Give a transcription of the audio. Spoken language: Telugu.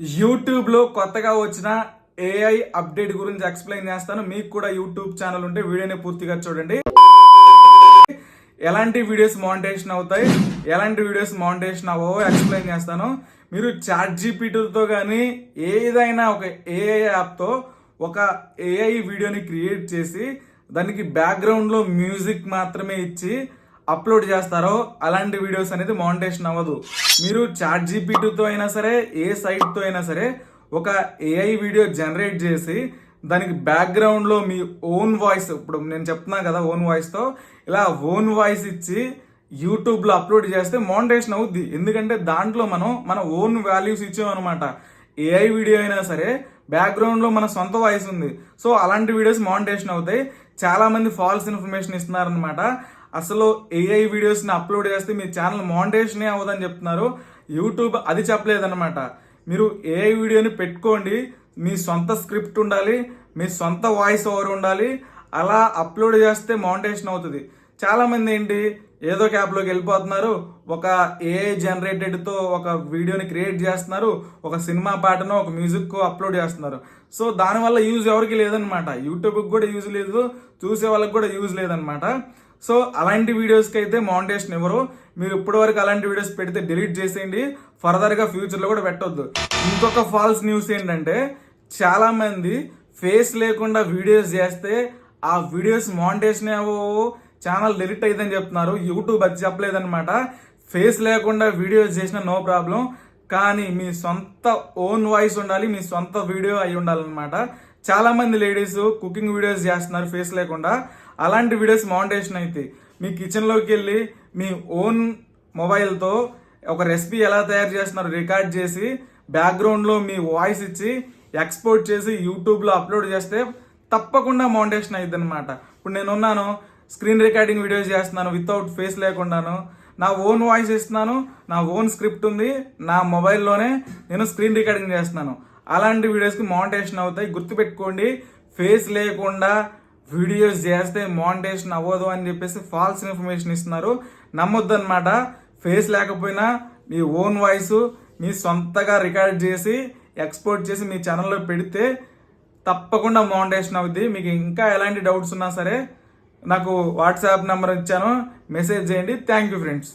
యూట్యూబ్లో కొత్తగా వచ్చిన ఏఐ అప్డేట్ గురించి ఎక్స్ప్లెయిన్ చేస్తాను. మీకు కూడా యూట్యూబ్ ఛానల్ ఉంటే వీడియోని పూర్తిగా చూడండి. ఎలాంటి వీడియోస్ మానిటేషన్ అవుతాయి? ఎలాంటి వీడియోస్ మానిటేషన్ అవ్వవో ఎక్స్ప్లెయిన్ చేస్తాను. మీరు చాట్ జీపీటీతో కానీ ఏదైనా ఒక ఏఐ యాప్తో ఒక ఏఐ వీడియోని క్రియేట్ చేసి దానికి బ్యాక్గ్రౌండ్లో మ్యూజిక్ మాత్రమే ఇచ్చి అప్లోడ్ చేస్తారో అలాంటి వీడియోస్ అనేది మౌంటేషన్ అవ్వదు. మీరు చాట్ జీపీటీతో అయినా సరే ఏ సైట్తో అయినా సరే ఒక ఏఐ వీడియో జనరేట్ చేసి దానికి బ్యాక్గ్రౌండ్లో మీ ఓన్ వాయిస్ ఇప్పుడు నేను చెప్తున్నా కదా ఓన్ వాయిస్తో ఇలా ఓన్ వాయిస్ ఇచ్చి యూట్యూబ్లో అప్లోడ్ చేస్తే మౌంటేషన్ అవుద్ది. ఎందుకంటే దాంట్లో మనం మన ఓన్ వాల్యూస్ ఇచ్చామన్నమాట. ఏఐ వీడియో అయినా సరే బ్యాక్గ్రౌండ్లో మన సొంత వాయిస్ ఉంది. సో అలాంటి వీడియోస్ మౌంటేషన్ అవుతాయి. చాలామంది ఫాల్స్ ఇన్ఫర్మేషన్ ఇస్తున్నారనమాట అసలు ఏఐ వీడియోస్ని అప్లోడ్ చేస్తే మీ ఛానల్ మౌంటేషనే అవ్వదని చెప్తున్నారు. యూట్యూబ్ అది చెప్పలేదన్నమాట. మీరు ఏఐ వీడియోని పెట్టుకోండి మీ సొంత స్క్రిప్ట్ ఉండాలి మీ సొంత వాయిస్ ఓవర్ ఉండాలి అలా అప్లోడ్ చేస్తే మౌంటేషన్ అవుతుంది. చాలామంది ఏంటి ఏదో ఒక యాప్లోకి వెళ్ళిపోతున్నారు ఒక ఏఐ జనరేటెడ్తో ఒక వీడియోని క్రియేట్ చేస్తున్నారు ఒక సినిమా పాటను ఒక మ్యూజిక్ అప్లోడ్ చేస్తున్నారు. సో దానివల్ల యూజ్ ఎవరికి లేదనమాట యూట్యూబ్కి కూడా యూజ్ లేదు చూసే వాళ్ళకి కూడా యూజ్ లేదనమాట సో అలాంటి వీడియోస్కి అయితే మౌంటేషన్ ఇవ్వరు. మీరు ఇప్పటివరకు అలాంటి వీడియోస్ పెడితే డిలీట్ చేసేయండి. ఫర్దర్గా ఫ్యూచర్లో కూడా పెట్టొద్దు. ఇంకొక ఫాల్స్ న్యూస్ ఏంటంటే చాలామంది ఫేస్ లేకుండా వీడియోస్ చేస్తే ఆ వీడియోస్ మౌంటేషన్ అవ్వవు. ఛానల్ డిలీట్ అయిందని చెప్తున్నారు. యూట్యూబ్ అది చెప్పలేదన్నమాట. ఫేస్ లేకుండా వీడియోస్ చేసిన నో ప్రాబ్లం కానీ మీ సొంత ఓన్ వాయిస్ ఉండాలి మీ సొంత వీడియో అయి ఉండాలన్నమాట. చాలామంది లేడీస్ కుకింగ్ వీడియోస్ చేస్తున్నారు ఫేస్ లేకుండా. అలాంటి వీడియోస్ మౌంటేషన్ అయితే మీ కిచెన్లోకి వెళ్ళి మీ ఓన్ మొబైల్తో ఒక రెసిపీ ఎలా తయారు చేస్తున్నారు రికార్డ్ చేసి బ్యాక్గ్రౌండ్లో మీ వాయిస్ ఇచ్చి ఎక్స్పోర్ట్ చేసి యూట్యూబ్లో అప్లోడ్ చేస్తే తప్పకుండా మౌంటేషన్ అయ్యిద్ది అనమాట ఇప్పుడు నేను ఉన్నాను స్క్రీన్ రికార్డింగ్ వీడియోస్ చేస్తున్నాను వితౌట్ ఫేస్ లేకుండాను. నా ఓన్ వాయిస్ ఇస్తున్నాను నా ఓన్ స్క్రిప్ట్ ఉంది నా మొబైల్లోనే నేను స్క్రీన్ రికార్డింగ్ చేస్తున్నాను. అలాంటి వీడియోస్కి మౌంటేషన్ అవుతాయి. గుర్తుపెట్టుకోండి ఫేస్ లేకుండా వీడియోస్ చేస్తే మానిటేషన్ అవ్వదు అని చెప్పేసి ఫాల్స్ ఇన్ఫర్మేషన్ ఇస్తున్నారు. నమ్మొద్దు అనమాట ఫేస్ లేకపోయినా మీ ఓన్ వాయిస్ మీ సొంతగా రికార్డ్ చేసి ఎక్స్పోర్ట్ చేసి మీ ఛానల్లో పెడితే తప్పకుండా మౌంటేషన్ అవుద్ది. మీకు ఇంకా ఎలాంటి డౌట్స్ ఉన్నా సరే నాకు వాట్సాప్ నెంబర్ ఇచ్చాను. మెసేజ్ చేయండి. Thank you friends